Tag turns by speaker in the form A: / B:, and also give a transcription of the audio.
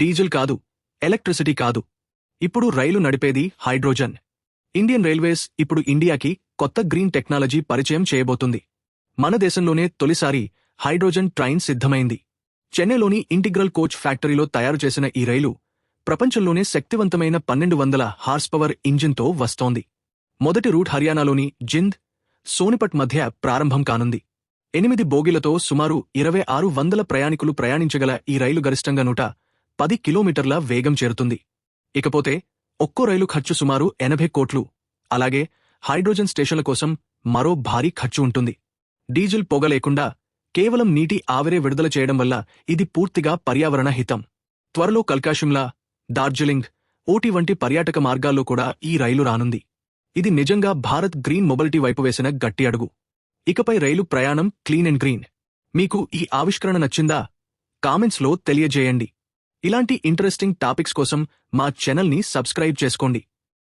A: Diesel కాదు electricity కాదు. ఇప్పుడు రైలు నడిపేది హైడ్రోజన్. ఇండియన్ రైల్వేస్ ఇప్పుడు ఇండియాకి కొత్త గ్రీన్ టెక్నాలజీ పరిచయం చేయబోతుంది. మన దేశంలోనే తొలిసారి హైడ్రోజన్ ట్రైన్ సిద్ధమైంది. చెన్నైలోని ఇంటిగ్రల్ కోచ్ ఫ్యాక్టరీలో తయారు చేసిన ఈ రైలు ప్రపంచంలోనే శక్తివంతమైన పన్నెండు వందల హార్స్ పవర్ ఇంజిన్తో వస్తోంది. మొదటి రూట్ హర్యానాలోని జింద్ సోనిపట్ మధ్య ప్రారంభం కానుంది. ఎనిమిది బోగిలతో సుమారు ఇరవై ఆరు వందల ప్రయాణికులు ప్రయాణించగల ఈ రైలు గరిష్టంగా నూట పది కిలోమీటర్ల వేగం చేరుతుంది. ఇకపోతే ఒక్కో రైలు ఖర్చు సుమారు ఎనభై కోట్లు. అలాగే హైడ్రోజన్ స్టేషన్ల కోసం మరో భారీ ఖర్చు ఉంటుంది. డీజిల్ పొగ లేకుండా కేవలం నీటి ఆవిరే విడుదల చేయడం వల్ల ఇది పూర్తిగా పర్యావరణ హితం. త్వరలో కల్కాషిమ్లా డార్జిలింగ్ ఓటి వంటి పర్యాటక మార్గాల్లో కూడా ఈ రైలు రానుంది. ఇది నిజంగా భారత్ గ్రీన్ మొబిలిటీ వైపు వేసిన గట్టి అడుగు. ఇకపై రైలు ప్రయాణం క్లీన్ అండ్ గ్రీన్. మీకు ఈ ఆవిష్కరణ నచ్చిందా? కామెంట్స్లో తెలియజేయండి. ఇలాంటి ఇంట్రెస్టింగ్ టాపిక్స్ కోసం మా ఛానల్ని సబ్స్క్రైబ్ చేసుకోండి.